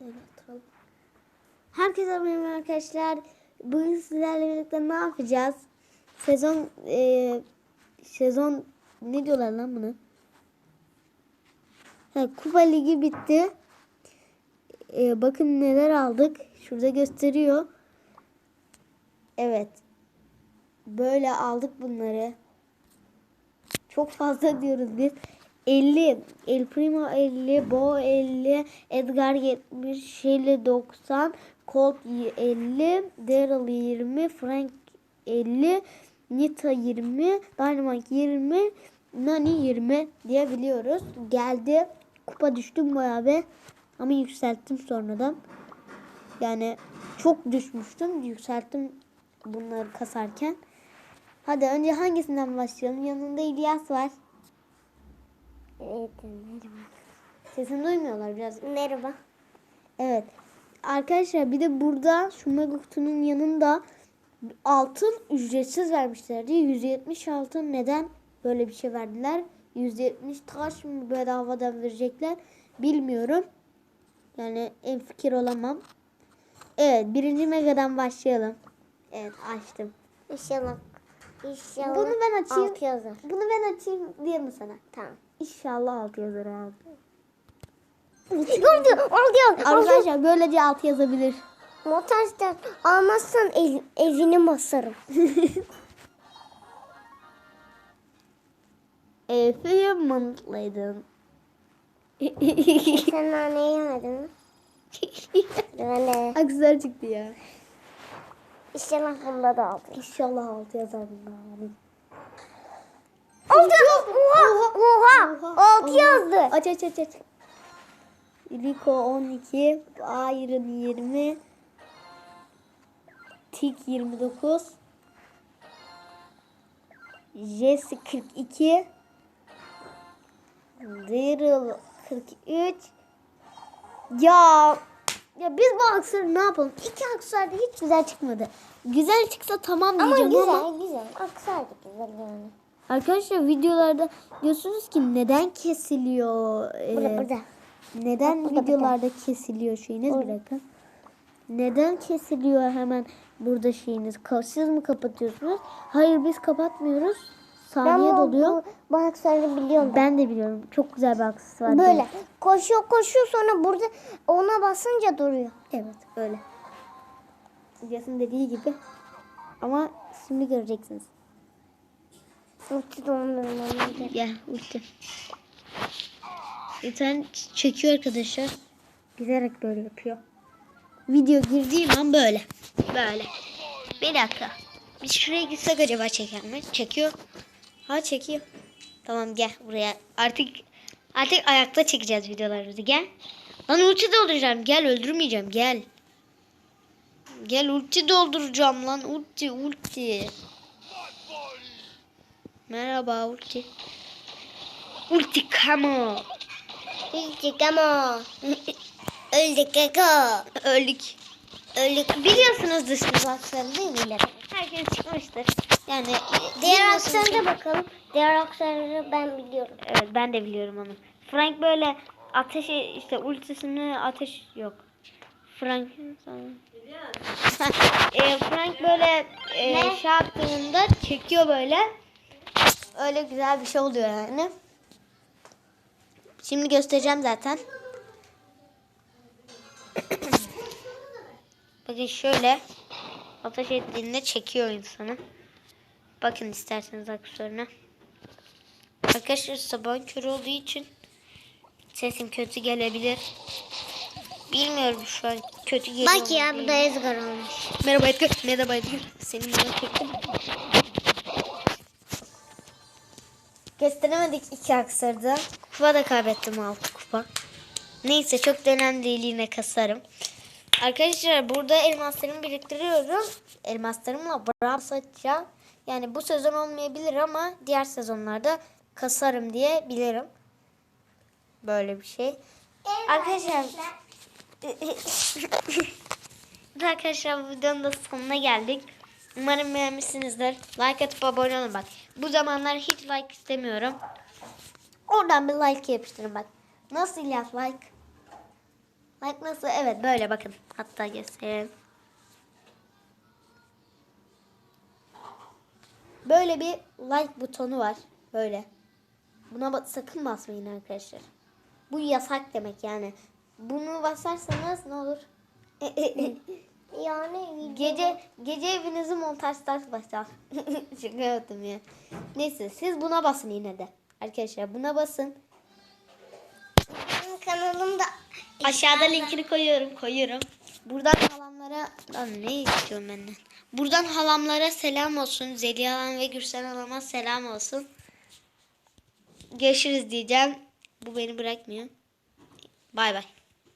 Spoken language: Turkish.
Öyle oturalım. Herkese merhaba arkadaşlar. Bugün sizlerle birlikte ne yapacağız? Sezon e, sezon ne diyorlar lan bunu? Ha, Kupa Ligi bitti. E, bakın neler aldık. Şurada gösteriyor. Evet. Böyle aldık bunları. Çok fazla diyoruz biz. 50, El Primo 50, Bo 50, Edgar 70, Shelly 90, Colt 50, Daryl 20, Frank 50, Nita 20, Dynamite 20, Nani 20 diye biliyoruz. Geldi. Kupa düştüm bayağı be. Ama yükselttim sonradan. Yani çok düşmüştüm. Yükselttim bunları kasarken. Hadi önce hangisinden başlayalım? Yanında İlyas var. Evet, merhaba. Sesini duymuyorlar biraz. Merhaba. Evet. Arkadaşlar bir de burada şu mega yanında altın ücretsiz vermişlerdi. 170 altın neden böyle bir şey verdiler? 170 taş mı bedavadan verecekler bilmiyorum. Yani en fikir olamam. Evet birinci megadan başlayalım. Evet açtım. İnşallah. İnşallah. Bunu ben açayım. Altı yazar. Bunu ben açayım diye mi sana? Tamam. İnşallah altı yazar abi. Oldu. Oldu. Oldu. Arkadaşlar böylece altı yazabilir. Motorsten almazsan ev, evini basarım. Efe mutluydun. Sen nane yemedin mi? Böyle. Aksar çıktı ya. İnşallah bunda da altı. İnşallah altı yazar bunlar. Oldu. Oha. Oha. Altı yazdı. Aç aç aç aç. Rico 12, Iron 20, Tik 29, Jesse 42, Daryl 43. Ya ya biz bu aksarı ne yapalım? İki aksar da hiç güzel çıkmadı. Güzel çıksa tamam Ama diyeceğim güzel ama güzel. Aksaydı güzel yani. Arkadaşlar videolarda diyorsunuz ki neden kesiliyor? Burada ee, burada. Neden burada, videolarda kesiliyor şeyiniz? Orada. dakika. Neden kesiliyor hemen burada şeyiniz? Siz mi kapatıyorsunuz? Hayır biz kapatmıyoruz. Saniye bu- doluyor. Bu aksarı biliyorum. Ben de biliyorum. Çok güzel bir aksesuar. Böyle koşuyor koşuyor sonra burada ona basınca duruyor. Evet öyle. Yasin dediği gibi. Ama şimdi göreceksiniz. Ulti dondurmam Gel ulti. Bir tane ç- çekiyor arkadaşlar. Giderek böyle yapıyor. Video girdiğim an böyle. Böyle. Bir dakika. Biz şuraya gitsek acaba çeker mi? Çekiyor. Ha çekiyor. Tamam gel buraya. Artık artık ayakta çekeceğiz videolarımızı. Gel. Lan ulti dolduracağım. Gel öldürmeyeceğim. Gel. Gel ulti dolduracağım lan. Ulti ulti. Merhaba ulti. Ulti kamo. Öldük ama. Öldük kaka. Öldük. Öldük. Biliyorsunuz dış aksarı değil mi? Herkes çıkmıştır. Yani Diğer bilmiyorsunuz aksarı ki- da bakalım. Diğer aksarı ben biliyorum. Evet ben de biliyorum onu. Frank böyle ateş işte ultisini ateş yok. Frank e, Frank böyle e, Ne? şey yaptığında çekiyor böyle. Öyle güzel bir şey oluyor yani. Şimdi göstereceğim zaten. Bakın şöyle ateş ettiğinde çekiyor insanı. Bakın isterseniz aksesuarına. Arkadaşlar sabahın körü olduğu için sesim kötü gelebilir. Bilmiyorum şu an kötü geliyor. Bak ya bu da mi? Ezgar olmuş. Merhaba Edgar. Merhaba Edgar. Senin yanına çektim. Gösteremedik iki aksırdı. Kupa da kaybettim altı kupa. Neyse çok da önemli değil yine kasarım. Arkadaşlar burada elmaslarımı biriktiriyorum. Elmaslarımla bravo satacağım. Yani bu sezon olmayabilir ama diğer sezonlarda kasarım diye bilirim. Böyle bir şey. Arkadaşlar Arkadaşlar videonun da sonuna geldik. Umarım beğenmişsinizdir. Like atıp abone olun bak. Bu zamanlar hiç like istemiyorum. Oradan bir like yapıştırın bak. Nasıl İlyas like? Bak nasıl? Evet böyle bakın. Hatta göstereyim. Böyle bir like butonu var. Böyle. Buna sakın basmayın arkadaşlar. Bu yasak demek yani. Bunu basarsanız ne olur? Yani gece gece evinizi montajlar başlar. Şaka yaptım ya. Neyse siz buna basın yine de. Arkadaşlar buna basın. Benim kanalımda Aşağıda linkini koyuyorum, koyuyorum. Buradan halamlara lan ne istiyorum benden? Buradan halamlara selam olsun. Zeliha Hanım ve Gülsen Hanım'a selam olsun. Görüşürüz diyeceğim. Bu beni bırakmıyor. Bay bay.